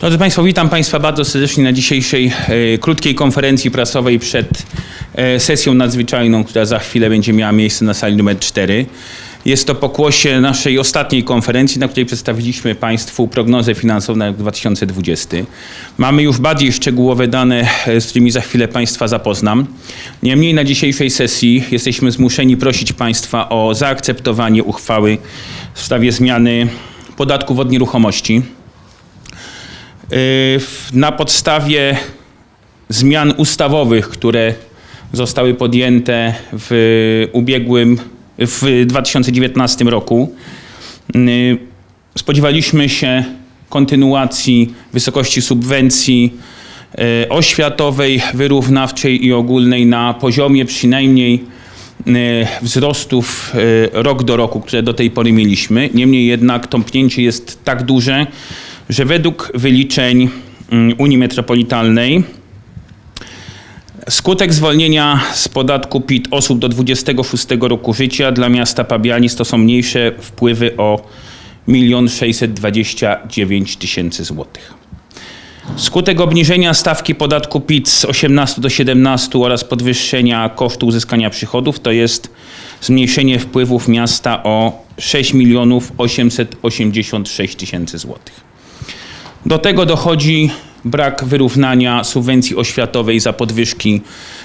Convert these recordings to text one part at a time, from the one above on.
Drodzy Państwo, witam Państwa bardzo serdecznie na dzisiejszej e, krótkiej konferencji prasowej przed e, sesją nadzwyczajną, która za chwilę będzie miała miejsce na sali numer 4. Jest to pokłosie naszej ostatniej konferencji, na której przedstawiliśmy Państwu prognozę finansową na rok 2020. Mamy już bardziej szczegółowe dane, e, z którymi za chwilę Państwa zapoznam. Niemniej na dzisiejszej sesji jesteśmy zmuszeni prosić Państwa o zaakceptowanie uchwały w sprawie zmiany podatków od nieruchomości. Y, na podstawie zmian ustawowych, które zostały podjęte w ubiegłym, w 2019 roku, y, spodziewaliśmy się kontynuacji wysokości subwencji y, oświatowej, wyrównawczej i ogólnej na poziomie przynajmniej wzrostów rok do roku, które do tej pory mieliśmy. Niemniej jednak tąpnięcie jest tak duże, że według wyliczeń mm, Unii Metropolitalnej skutek zwolnienia z podatku PIT osób do 26 roku życia dla miasta Pabianic to są mniejsze wpływy o 1 629 tysięcy złotych. Skutek obniżenia stawki podatku PIT z 18 do 17 oraz podwyższenia kosztu uzyskania przychodów to jest zmniejszenie wpływów miasta o 6 886 tysięcy złotych. Do tego dochodzi brak wyrównania subwencji oświatowej za podwyżki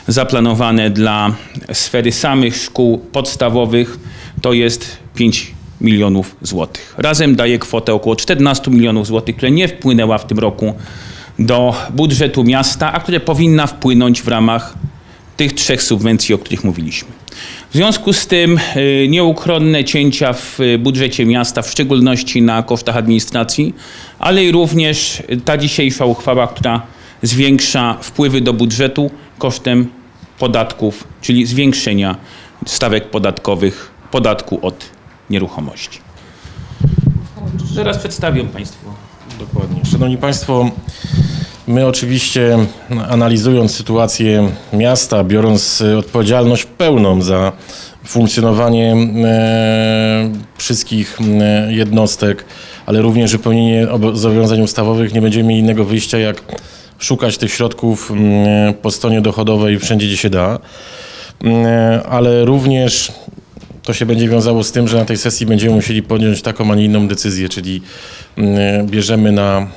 zaplanowane dla sfery samych szkół podstawowych. To jest 5 milionów złotych. Razem daje kwotę około 14 milionów złotych, które nie wpłynęła w tym roku do budżetu miasta, a które powinna wpłynąć w ramach tych trzech subwencji, o których mówiliśmy. W związku z tym y, nieuchronne cięcia w budżecie miasta, w szczególności na kosztach administracji, ale i również ta dzisiejsza uchwała, która zwiększa wpływy do budżetu kosztem podatków, czyli zwiększenia stawek podatkowych podatku od nieruchomości. Zaraz przedstawię Państwu. Dokładnie. Szanowni Państwo, My oczywiście analizując sytuację miasta, biorąc e, odpowiedzialność pełną za funkcjonowanie e, wszystkich e, jednostek, ale również wypełnienie zobowiązań ustawowych, nie będziemy mieli innego wyjścia jak szukać tych środków po stronie dochodowej wszędzie, gdzie się da. Ale również to się będzie wiązało z tym, że na tej sesji będziemy musieli podjąć taką, a nie inną decyzję, czyli bierzemy na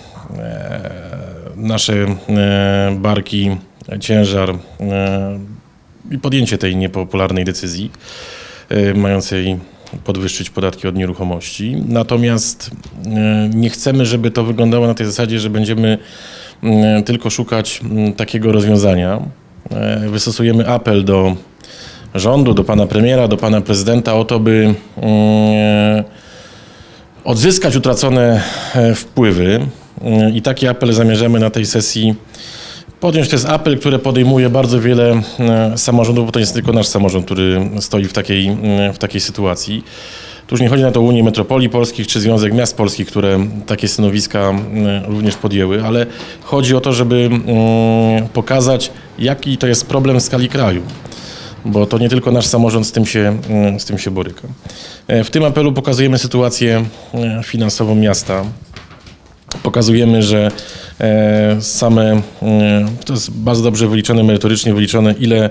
nasze e, barki, ciężar e, i podjęcie tej niepopularnej decyzji e, mającej podwyższyć podatki od nieruchomości. Natomiast nie chcemy, żeby to wyglądało na tej zasadzie, że będziemy tylko szukać takiego rozwiązania. Wystosujemy apel do rządu, do pana premiera, do pana prezydenta o to, by odzyskać utracone wpływy i taki apel zamierzamy na tej sesji podjąć. To jest apel, który podejmuje bardzo wiele e, samorządów, bo to nie jest tylko nasz samorząd, który stoi w takiej, e, w takiej sytuacji. Tu już nie chodzi na to Unię Metropolii Polskich czy Związek Miast Polskich, które takie stanowiska e, również podjęły, ale chodzi o to, żeby pokazać, jaki to jest problem w skali kraju bo to nie tylko nasz samorząd z tym się, z tym się boryka. W tym apelu pokazujemy sytuację finansową miasta, pokazujemy, że e, same, e, to jest bardzo dobrze wyliczone, merytorycznie wyliczone, ile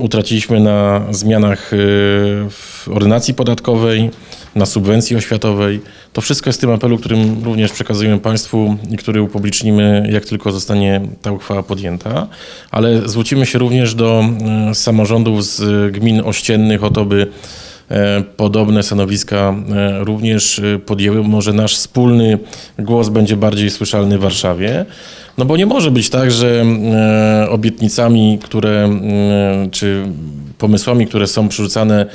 utraciliśmy na zmianach e, w ordynacji podatkowej, na subwencji oświatowej. To wszystko jest tym apelu, którym również przekazujemy Państwu i który upublicznimy, jak tylko zostanie ta uchwała podjęta. Ale zwrócimy się również do samorządów z gmin ościennych o to, by podobne stanowiska e, również e, podjęły. Może nasz wspólny głos będzie bardziej słyszalny w Warszawie. No bo nie może być tak, że obietnicami, które czy pomysłami, które są przerzucane,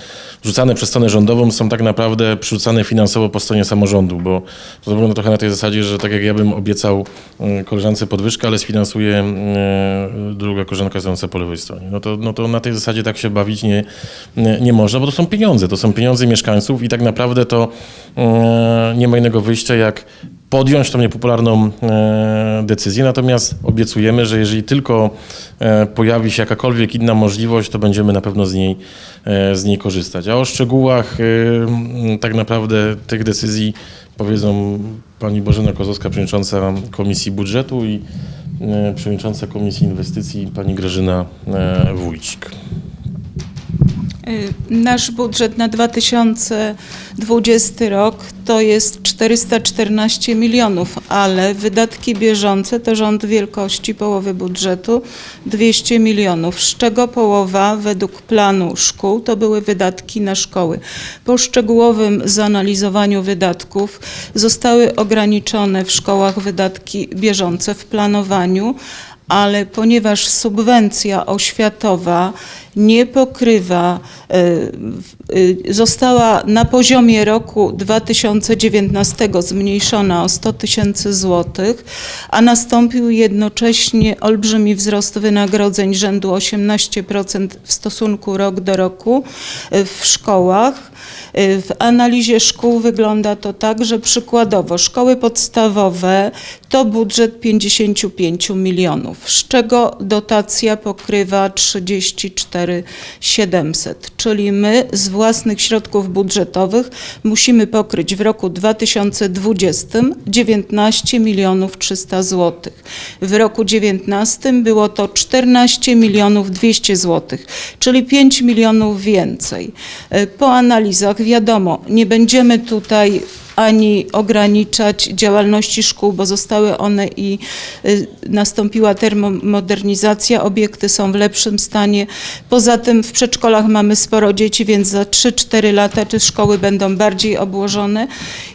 rzucane przez stronę rządową, są tak naprawdę przerzucane finansowo po stronie samorządu, bo to wygląda trochę na tej zasadzie, że tak jak ja bym obiecał mm, koleżance podwyżkę, ale sfinansuje mm, druga koleżanka stojąca po lewej stronie. No to, no to na tej zasadzie tak się bawić nie, nie można, bo to są pieniądze, to są pieniądze mieszkańców i tak naprawdę to mm, nie ma innego wyjścia jak podjąć tą niepopularną e, decyzję, natomiast obiecujemy, że jeżeli tylko e, pojawi się jakakolwiek inna możliwość, to będziemy na pewno z niej, e, z niej korzystać. A o szczegółach tak naprawdę tych decyzji powiedzą pani Bożena Kozłowska, przewodnicząca Komisji Budżetu i przewodnicząca Komisji Inwestycji pani Grażyna Wójcik. Y, Nasz budżet na 2020 rok to jest 414 milionów, ale wydatki bieżące to rząd wielkości połowy budżetu 200 milionów, z czego połowa według planu szkół to były wydatki na szkoły. Po szczegółowym zanalizowaniu wydatków zostały ograniczone w szkołach wydatki bieżące w planowaniu, ale ponieważ subwencja oświatowa nie pokrywa, y, y, została na poziomie roku 2019 zmniejszona o 100 tysięcy złotych, a nastąpił jednocześnie olbrzymi wzrost wynagrodzeń rzędu 18% w stosunku rok do roku y, w szkołach. W analizie szkół wygląda to tak, że przykładowo szkoły podstawowe to budżet 55 milionów, z czego dotacja pokrywa 34 700, czyli my z własnych środków budżetowych musimy pokryć w roku 2020 19 milionów 300 złotych. W roku 19 było to 14 milionów 200 złotych, czyli 5 milionów więcej. Y, Po analizach wiadomo, nie będziemy tutaj ani ograniczać działalności szkół, bo zostały one i y, nastąpiła termomodernizacja, obiekty są w lepszym stanie. Poza tym w przedszkolach mamy sporo dzieci, więc za 3-4 lata te szkoły będą bardziej obłożone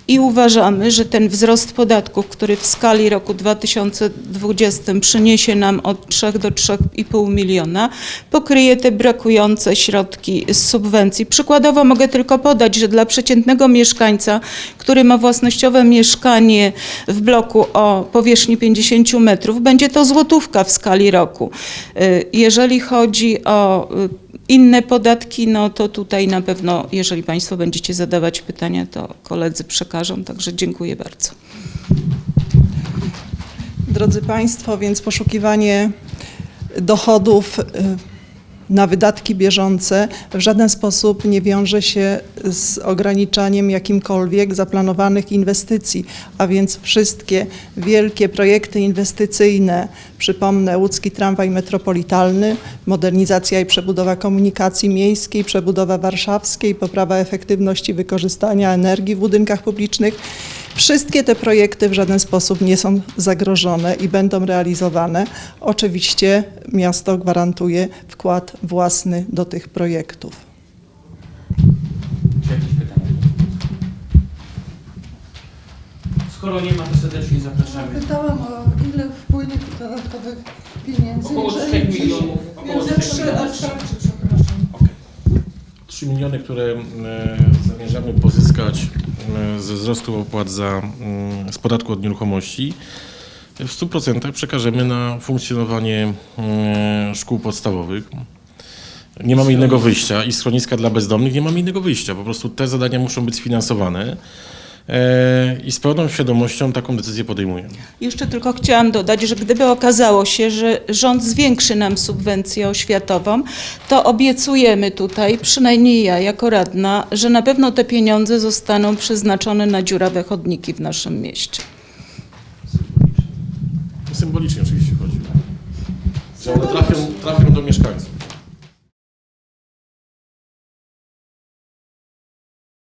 i uważamy, że ten wzrost podatków, który w skali roku 2020 przyniesie nam od 3 do 3,5 miliona, pokryje te brakujące środki z subwencji. Przykładowo mogę tylko podać, że dla przeciętnego mieszkańca, który ma własnościowe mieszkanie w bloku o powierzchni 50 metrów, będzie to złotówka w skali roku. Y, Jeżeli chodzi o y, inne podatki, no to tutaj na pewno, jeżeli Państwo będziecie zadawać pytania, to koledzy przekażą, także dziękuję bardzo. Drodzy Państwo, więc poszukiwanie dochodów y, na wydatki bieżące w żaden sposób nie wiąże się z ograniczaniem jakimkolwiek zaplanowanych inwestycji, a więc wszystkie wielkie projekty inwestycyjne, przypomnę łódzki tramwaj metropolitalny, modernizacja i przebudowa komunikacji miejskiej, przebudowa warszawskiej, poprawa efektywności wykorzystania energii w budynkach publicznych, Wszystkie te projekty w żaden sposób nie są zagrożone i będą realizowane. Oczywiście miasto gwarantuje wkład własny do tych projektów. Czy jakieś pytania? Skoro nie ma, to serdecznie zapraszamy. Pytałam o ile wpłynie dodatkowych pieniędzy. Około jeżeli 3 milionów. Około Między 3 3 a milionów. 4, przepraszam. 3 miliony, które e, zamierzamy pozyskać ze wzrostu opłat za, mm, z podatku od nieruchomości, w 100% przekażemy na funkcjonowanie e, szkół podstawowych. Nie mamy innego wyjścia i schroniska dla bezdomnych nie mamy innego wyjścia. Po prostu te zadania muszą być sfinansowane e, i z pełną świadomością taką decyzję podejmujemy. Jeszcze tylko chciałam dodać, że gdyby okazało się, że rząd zwiększy nam subwencję oświatową, to obiecujemy tutaj, przynajmniej ja jako radna, że na pewno te pieniądze zostaną przeznaczone na dziurawe chodniki w naszym mieście. Symbolicznie oczywiście chodzi. Że one trafią, trafią do mieszkańców.